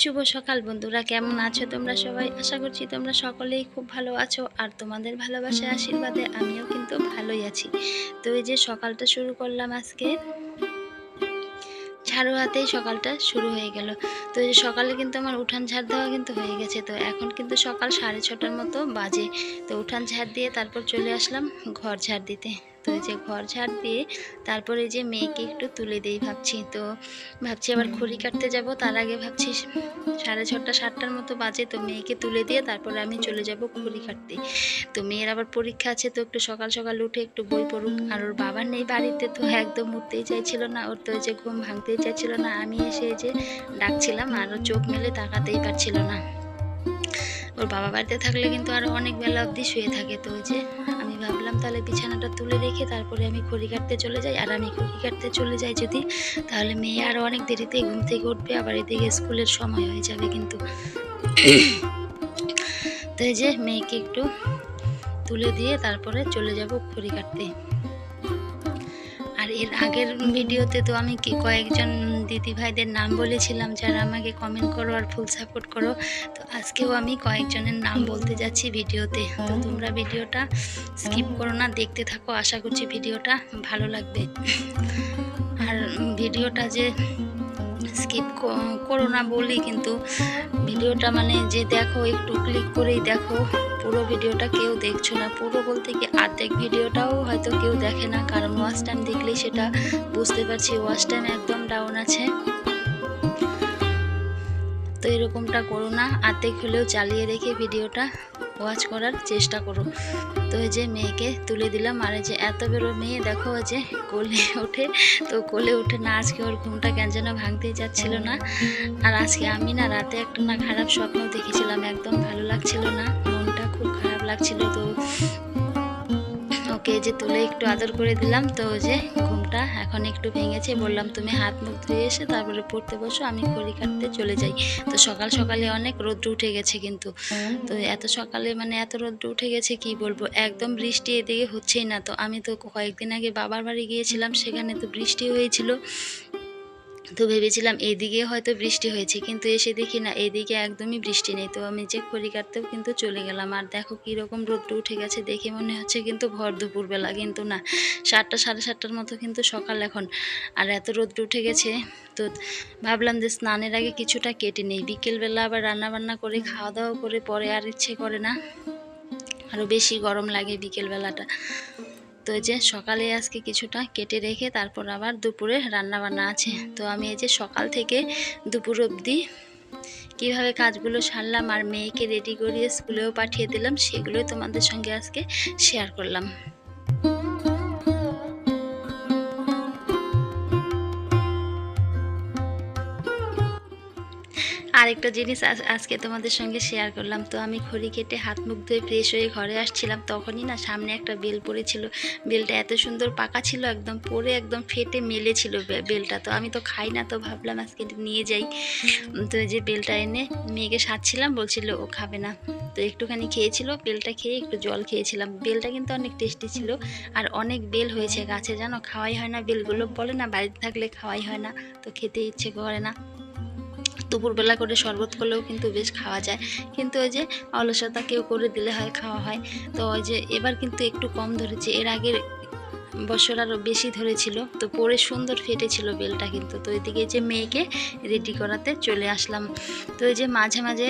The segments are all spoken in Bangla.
শুভ সকাল বন্ধুরা, কেমন আছো তোমরা সবাই? আশা করছি তোমরা সকলেই খুব ভালো আছো আর তোমাদের ভালোবাসায় আশীর্বাদে আমিও কিন্তু ভালোই আছি। তো এই যে সকালটা শুরু করলাম আজকে, ঝাড়ু হাতেই সকালটা শুরু হয়ে গেল। তো এই যে সকালে কিন্তু আমার উঠান ঝাড় দেওয়া কিন্তু হয়ে গেছে। তো এখন কিন্তু সকাল সাড়ে ছটার মতো বাজে। তো উঠান ঝাড় দিয়ে তারপর চলে আসলাম ঘর ঝাড় দিতে। তো এই যে ঘর ঝাড় দিয়ে তারপরে যে মেয়েকে একটু তুলে দিই ভাবছি। তো ভাবছি আবার খড়ি কাটতে যাব। তার আগে ভাবছি সাড়ে ছটা সাতটার মতো বাজে তো মেয়েকে তুলে দিয়ে তারপরে আমি চলে যাব খড়ি কাটতে। তো মেয়ের আবার পরীক্ষা আছে তো একটু সকাল সকাল উঠে একটু বই পড়ুক। আর ওর বাবা নেই বাড়িতে তো একদম উঠতেই চাইছিল না। ওর তো ওই যে ঘুম ভাঙতেই চাইছিল না। আমি এসে যে ডাকছিলাম আর ও চোখ মেলে তাকাতেই পারছিল না। ওর বাবা বাড়িতে থাকলে কিন্তু আরও অনেক বেলা অবধি শুয়ে থাকে তো ওই যে আমি ভাবলাম তাহলে বিছানাটা তুলে রেখে তারপরে আমি খড়ি কাটতে চলে যাই। আর আমি খড়ি কাটতে চলে যাই যদি, তাহলে মেয়ে আরও অনেক দেরিতে ঘুম থেকে উঠবে, আবার এদিকে স্কুলের সময় হয়ে যাবে কিন্তু। তো এই যে মেয়েকে একটু তুলে দিয়ে তারপরে চলে যাব খড়ি কাটতে। এর আগের ভিডিওতে তো আমি কি কয়েকজন দিদি ভাইদের নাম বলেছিলাম যারা আমাকে কমেন্ট করো আর ফুল সাপোর্ট করো, তো আজকেও আমি কয়েকজনের নাম বলতে যাচ্ছি ভিডিওতে। তো তোমরা ভিডিওটা স্কিপ করো না, দেখতে থাকো, আশা করছি ভিডিওটা ভালো লাগবে। আর ভিডিওটা যে স্কিপ করো না বলি কিন্তু ভিডিওটা মানে যে দেখো একটু ক্লিক করেই দেখো। পুরো ভিডিওটা কেউ দেখছ না। পুরো বলতে কি আর্ধেক ভিডিওটাও হয়তো কেউ দেখে না, কারণ ওয়াচ টাইম দেখলেই সেটা বুঝতে পারছি ওয়াচ টাইম একদম ডাউন আছে। তো এরকমটা করো না। আর্ধেক হলেও চালিয়ে রেখে ভিডিওটা। ওয়াচ করার চেষ্টা করো। তো এই যে মেয়েকে তুলে দিলাম, আর এই যে এত বেরো মেয়ে, দেখো যে কোলে ওঠে। তো কোলে উঠে না, আজকে ওর ঘুমটা কেন যেন ভাঙতেই যাচ্ছিল না। আর আজকে আমি না রাতে একটা না খারাপ স্বপ্ন দেখেছিলাম, একদম ভালো লাগছিল না, মনটা খুব খারাপ লাগছিল। তো ওকে যে তুলে একটু আদর করে দিলাম। তো যে ঘুমটা এখন একটু ভেঙেছে, বললাম তুমি হাত মুখ ধুয়ে এসে তারপরে পড়তে বসো, আমি খড়ি কাটতে চলে যাই। তো সকাল সকালে অনেক রোদ্র উঠে গেছে কিন্তু। তো এত সকালে মানে এত রোদ্র উঠে গেছে কি বলব, একদম বৃষ্টি এদিকে হচ্ছেই না। তো আমি তো কয়েকদিন আগে বাবার বাড়ি গিয়েছিলাম, সেখানে তো বৃষ্টি হয়েছিল। তো ভেবেছিলাম এইদিকে হয়তো বৃষ্টি হয়েছে, কিন্তু এসে দেখি না এইদিকে একদমই বৃষ্টি নেই। তো আমি যে খড়ি কাটতেও কিন্তু চলে গেলাম। আর দেখো কীরকম রোদ্র উঠে গেছে দেখে মনে হচ্ছে কিন্তু ভর দুপুরবেলা কিন্তু না, সাতটা, সাড়ে সাতটার মতো কিন্তু সকাল এখন। আর এত রোদ্র উঠে গেছে, তো ভাবলাম যে স্নানের আগে কিছুটা কেটে নেই। বিকেলবেলা আবার রান্না বান্না করে খাওয়া দাওয়া করে, পরে আর ইচ্ছে করে না। আরও বেশি গরম লাগে বিকেলবেলাটা। তো এই যে সকালে আজকে কিছুটা কেটে রেখে তারপর আবার দুপুরে রান্নাবান্না আছে। তো আমি এই যে সকাল থেকে দুপুর অবধি কীভাবে কাজগুলো সারলাম আর মেয়েকে রেডি করিয়ে স্কুলেও পাঠিয়ে দিলাম, সেগুলোই তোমাদের সঙ্গে আজকে শেয়ার করলাম। আরেকটা জিনিস আজ- আজকে তোমাদের সঙ্গে শেয়ার করলাম। তো আমি খড়ি কেটে হাত মুখ ধুয়ে ফ্রেশ হয়ে ঘরে আসছিলাম। তখনই না সামনে একটা বেল পড়েছিল। বেলটা এত সুন্দর পাকা ছিল, একদম পরে একদম ফেটে মেলেছিল বেলটা তো আমি তো খাই না, তো ভাবলাম আজকে নিয়ে যাই। তো যে বেলটা এনে মেয়েকে সাজছিলাম, বলছিল ও খাবে না। তো একটুখানি খেয়েছিল বেলটা খেয়ে একটু জল খেয়েছিলাম। বেলটা কিন্তু অনেক টেস্টি ছিল। আর অনেক বেল হয়েছে গাছে, জানো? খাওয়াই হয় না বেলগুলো বলে না বাড়িতে থাকলে খাওয়াই হয় না। তো খেতে ইচ্ছে করে না। দুপুরবেলা করে শরবত করলেও কিন্তু বেশ খাওয়া যায়। কিন্তু ওই যে অলসতা কেউ করে দিলে হয়, খাওয়া হয়। তো ওই যে এবার কিন্তু একটু কম ধরেছে। এর আগের বছর আরও বেশি ধরেছিল। তো পরে সুন্দর ফেটেছিল বেলটা কিন্তু। তো এদিকে যে মেয়েকে রেডি করাতে চলে আসলাম। তো ওই যে মাঝে মাঝে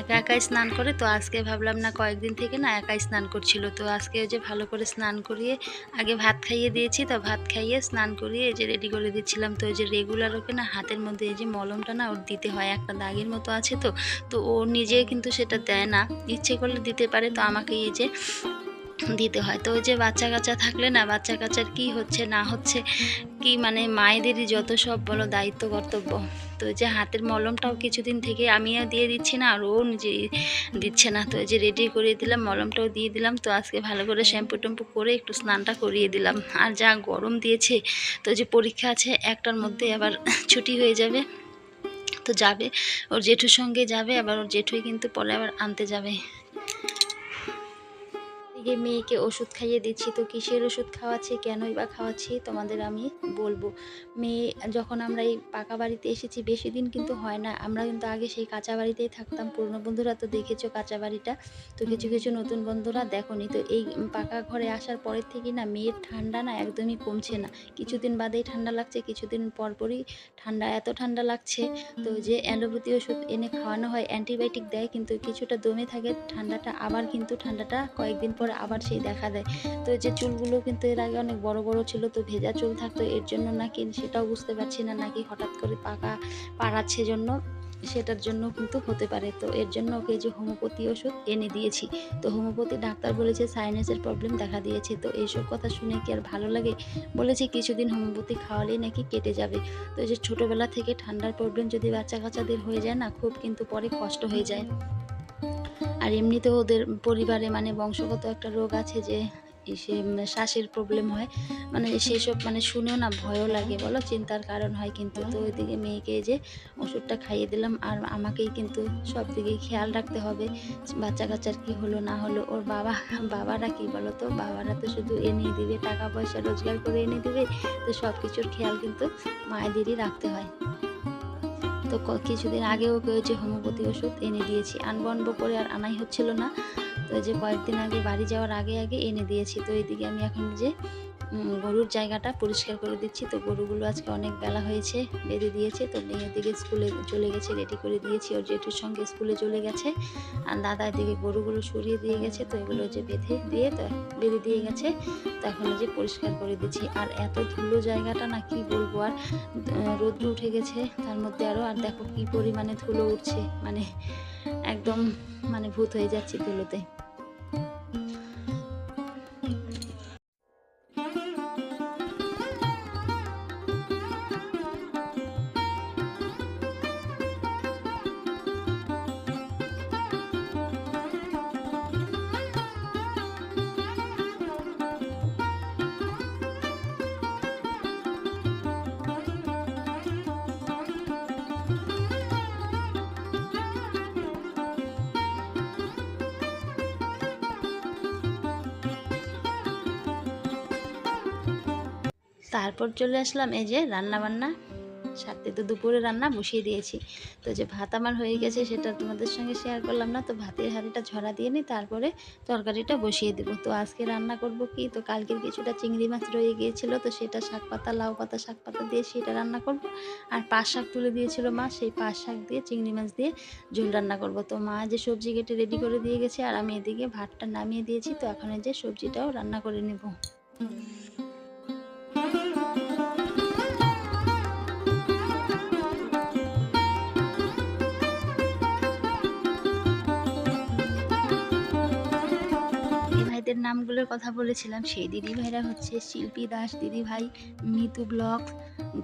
একা একাই স্নান করে, তো আজকে ভাবলাম না কয়েকদিন থেকে না একাই স্নান করছিল। তো আজকে যে ভালো করে স্নান করিয়ে আগে ভাত খাইয়ে দিয়েছি, তো ভাত খাইয়ে স্নান করিয়ে যে রেডি করে দিচ্ছিলাম। তো ওই যে রেগুলার ওকে না হাতের মধ্যে এই যে মলমটা না ওর দিতে হয়, একটা দাগের মতো আছে তো তো ও নিজে কিন্তু সেটা দেয় না। ইচ্ছে করলে দিতে পারে, তো আমাকে এই যে দিতে হয়। তো ওই যে বাচ্চা কাচ্চা থাকলে না, বাচ্চা কাচ্চার কি হচ্ছে, না হচ্ছে, কি মানে মায়েদেরই যত সব বলো দায়িত্ব, কর্তব্য। তো যে হাতের মলমটাও কিছুদিন থেকে আমিও দিয়ে দিচ্ছি না, আর ও নিজে দিচ্ছে না। তো যে রেডি করিয়ে দিলাম, মলমটাও দিয়ে দিলাম। তো আজকে ভালো করে শ্যাম্পু ট্যাম্পু করে একটু স্নানটা করিয়ে দিলাম। আর যা গরম দিয়েছে, তো যে পরীক্ষা আছে, একটার মধ্যে আবার ছুটি হয়ে যাবে। তো যাবে, ওর জেঠুর সঙ্গে যাবে, আবার ওর জেঠুই কিন্তু পরে আবার আনতে যাবে। এদিকে মেয়েকে ওষুধ খাইয়ে দিচ্ছি, তো কিসের ওষুধ খাওয়াচ্ছি, কেনই বা খাওয়াচ্ছি, তোমাদের আমি বলব। মেয়ে, যখন আমরা এই পাকা বাড়িতে এসেছি, বেশি দিন কিন্তু হয় না। আমরা কিন্তু আগে সেই কাঁচা বাড়িতেই থাকতাম। পুরনো বন্ধুরা তো দেখেছ কাঁচা বাড়িটা? তো কিছু কিছু নতুন বন্ধুরা দেখোনি। তো এই পাকা ঘরে আসার পরের থেকে না মেয়ের ঠান্ডা না একদমই কমছে না। কিছুদিন বাদেই ঠান্ডা লাগছে, কিছুদিন পরপরই ঠান্ডা, এত ঠান্ডা লাগছে। তো যে অ্যালোপ্যাথি ওষুধ এনে খাওয়ানো হয়, অ্যান্টিবায়োটিক দেয়, কিন্তু কিছুটা দমে থাকে, ঠান্ডাটা আবার কিন্তু ঠান্ডাটা কয়েকদিন পরে আবার সেই দেখা দেয়। তো যে চুলগুলো কিন্তু এর আগে অনেক বড় বড় ছিল, তো ভেজা চুল থাকতো, এর জন্য নাকি সেটাও বুঝতে পারছি না, নাকি হঠাৎ করে পাকা পাড়াচ্ছে জন্য সেটার জন্য কিন্তু হতে পারে। তো এর জন্য ওকে যে হোমিওপ্যাথি ওষুধ এনে দিয়েছি। তো হোমিওপ্যাথি ডাক্তার বলেছে সাইনাসের প্রবলেম দেখা দিয়েছে। তো এইসব কথা শুনে কি আর ভালো লাগে? বলেছে কিছুদিন হোমিওপ্যাথি খাওয়ালেই নাকি কেটে যাবে। তো যে ছোটোবেলা থেকে ঠান্ডার প্রবলেম যদি বাচ্চা কাচ্চাদের হয়ে যায় না, খুব কিন্তু পরে কষ্ট হয়ে যায়। আর এমনিতেও ওদের পরিবারে মানে বংশগত একটা রোগ আছে যে সে শ্বাসের প্রবলেম হয়। মানে সেই সব মানে শুনেও না ভয়ও লাগে, বলো? চিন্তার কারণ হয় কিন্তু। তো ওই ওইদিকে মেয়েকে যে ওষুধটা খাইয়ে দিলাম, আর আমাকেই কিন্তু সব দিকে খেয়াল রাখতে হবে। বাচ্চা কাচ্চার কি হলো, না হলো, ওর বাবা, বাবারা কি বলো তো? বাবারা তো শুধু এনে দিবে, টাকা পয়সা রোজগার করে এনে দিবে। তো সব কিছুর খেয়াল কিন্তু মায়েদেরই রাখতে হয়। তো কিছুদিন আগেও যে হোমিওপ্যাথি ওষুধ এনে দিয়েছি। আনব আনব করে আর আনাই হচ্ছিল না। তো যে কয়েকদিন আগে বাড়ি যাওয়ার আগে আগে এনে দিয়েছি। তো এদিকে আমি এখন যে গরুর জায়গাটা পরিষ্কার করে দিচ্ছি। তো গরুগুলো আজকে অনেক বেলা হয়েছে, বেঁধে দিয়েছে। তো মেয়ের দিকে স্কুলে চলে গেছে রেডি করে দিয়েছি। ওর জেঠুর সঙ্গে স্কুলে চলে গেছে। আর দাদা দিকে গরুগুলো সরিয়ে দিয়ে গেছে। তো এগুলো যে বেঁধে দিয়ে তো বেঁধে দিয়ে গেছে। তো এখন যে পরিষ্কার করে দিচ্ছি। আর এত ধুলো জায়গাটা না কি বলব আর রোদ্র উঠে গেছে তার মধ্যে আরও আর দেখো কি পরিমাণে ধুলো উঠছে। মানে একদম মানে ভূত হয়ে যাচ্ছে ধুলোতে। তারপর চলে আসলাম এই যে রান্না বান্না সাথে তো দুপুরে রান্না বসিয়ে দিয়েছি। তো যে ভাত আমার হয়ে গেছে সেটা তোমাদের সঙ্গে শেয়ার করলাম না, তো ভাতের হাঁড়িটা ঝরা দিয়ে নিই তারপরে তরকারিটা বসিয়ে দেবো। তো আজকে রান্না করব কি? তো কালকের কিছুটা চিংড়ি মাছ রয়ে গিয়েছিল, তো সেটা শাক পাতা, লাউ পাতা, শাক পাতা দিয়ে সেটা রান্না করব। আর পাঁচ শাক তুলে দিয়েছিল মা, সেই পাঁচ শাক দিয়ে, চিংড়ি মাছ দিয়ে ঝোল রান্না করব। তো মা যে সবজি কেটে রেডি করে দিয়ে গেছে, আর আমি এদিকে ভাতটা নামিয়ে দিয়েছি, তো এখন এই যে সবজিটাও রান্না করে নেব। নামগুলোর কথা বলেছিলাম, সেই দিদি ভাইরা হচ্ছে শিল্পী দাস দিদি ভাই, মিতু ব্লগ,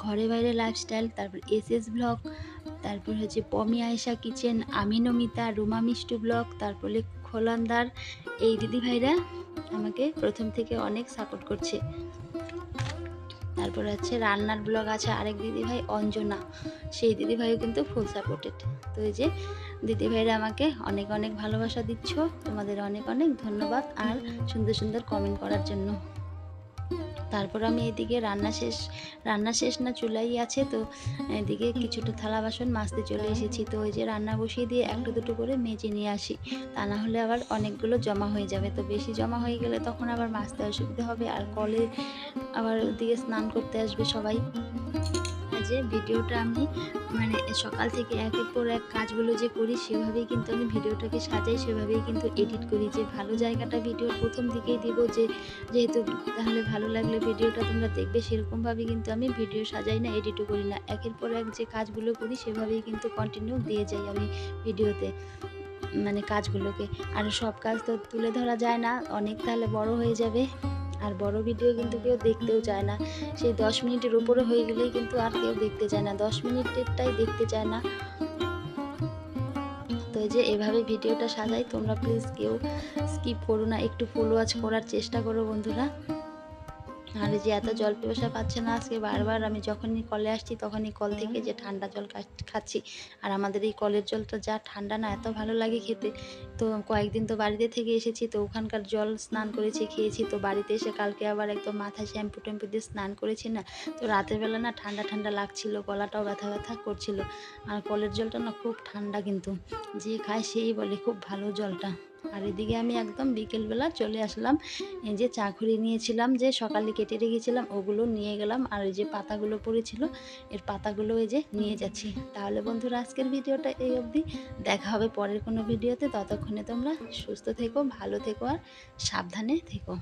ঘরে বাইরে লাইফস্টাইল তারপর এস এস ব্লগ, তারপর হচ্ছে পমি আয়েশা কিচেন আমিনমিতা রুমা মিষ্টু ব্লগ, তারপরে খোলান্দার, এই দিদি ভাইরা আমাকে প্রথম থেকে অনেক সাপোর্ট করছে। তারপর হচ্ছে রান্নার ব্লগ আছে আরেক দিদি ভাই অঞ্জনা, সেই দিদি ভাইও কিন্তু ফুল সাপোর্টেড তো এই যে দিদি ভাইরা আমাকে অনেক অনেক ভালোবাসা দিচ্ছ। তোমাদের অনেক অনেক ধন্যবাদ আর সুন্দর সুন্দর কমেন্ট করার জন্য। তারপর আমি এদিকে রান্না শেষ রান্না শেষ না চুলাই আছে তো এদিকে কিছুটা থালা বাসন মাজতে চলে এসেছি। তো ওই যে রান্না বসিয়ে দিয়ে একটা দুটো করে মেজে নিয়ে আসি। তা না হলে আবার অনেকগুলো জমা হয়ে যাবে। তো বেশি জমা হয়ে গেলে তখন আবার মাজতে অসুবিধা হবে। আর কলে আবার ওদিকে স্নান করতে আসবে সবাই। যে ভিডিওটা আমি মানে সকাল থেকে একের পর এক কাজগুলো যে করি, সেভাবেই কিন্তু আমি ভিডিওটাকে সাজাই, সেভাবেই কিন্তু এডিট করি যে ভালো জায়গাটা ভিডিওর প্রথম দিকেই দিব, যে যেহেতু তাহলে ভালো লাগলে ভিডিওটা তোমরা দেখবে, সেরকমভাবে কিন্তু আমি ভিডিও সাজাই না এডিটও করি না। একের পর এক যে কাজগুলো করি, সেভাবেই কিন্তু কন্টিনিউ দিয়ে যাই আমি ভিডিওতে মানে কাজগুলোকে। আর সব কাজ তো তুলে ধরা যায় না, অনেক তাহলে বড় হয়ে যাবে। আর বড় ভিডিও কিন্তু কেউ দেখতেও চায় না। সেই দশ মিনিটের উপরে হয়ে গেলেই কিন্তু আর কেউ দেখতে চায় না। দশ মিনিটেরটাই দেখতে চায় না। তো যে এভাবে ভিডিওটা সাজাই, তোমরা প্লিজ কেউ স্কিপ করো না। একটু ফুল ওয়াচ করার চেষ্টা করো বন্ধুরা। এই যে এত জল পিপাসা পাচ্ছে না আজকে বারবার আমি যখনই কলে আসছি তখনই কল থেকে যে ঠান্ডা জল খাচ্ছি। আর আমাদের এই কলের জলটা যা ঠান্ডা না, এত ভালো লাগে খেতে। তো কয়েকদিন তো বাড়িতে থেকে এসেছি, তো ওখানকার জল স্নান করেছি, খেয়েছি। তো বাড়িতে এসে কালকে আবার একদম মাথায় শ্যাম্পু ট্যাম্পু দিয়ে স্নান করেছি না। তো রাতের বেলা না ঠান্ডা ঠান্ডা লাগছিল, গলাটাও ব্যথা ব্যথা করছিল। আর কলের জলটা না খুব ঠান্ডা কিন্তু। যে খায় সেই বলে খুব ভালো জলটা। আর এদিকে আমি একদম বিকেলবেলা চলে আসলাম। এই যে চাকুরি নিয়েছিলাম, যে সকালে কেটে রেখেছিলাম, ওগুলো নিয়ে গেলাম। আর এই যে পাতাগুলো পড়েছিল, এর পাতাগুলো এই যে নিয়ে যাচ্ছি। তাহলে বন্ধুরা, আজকের ভিডিওটা এই অবধি। দেখা হবে পরের কোনো ভিডিওতে। ততক্ষণে তোমরা সুস্থ থেকো, ভালো থেকো আর সাবধানে থেকো।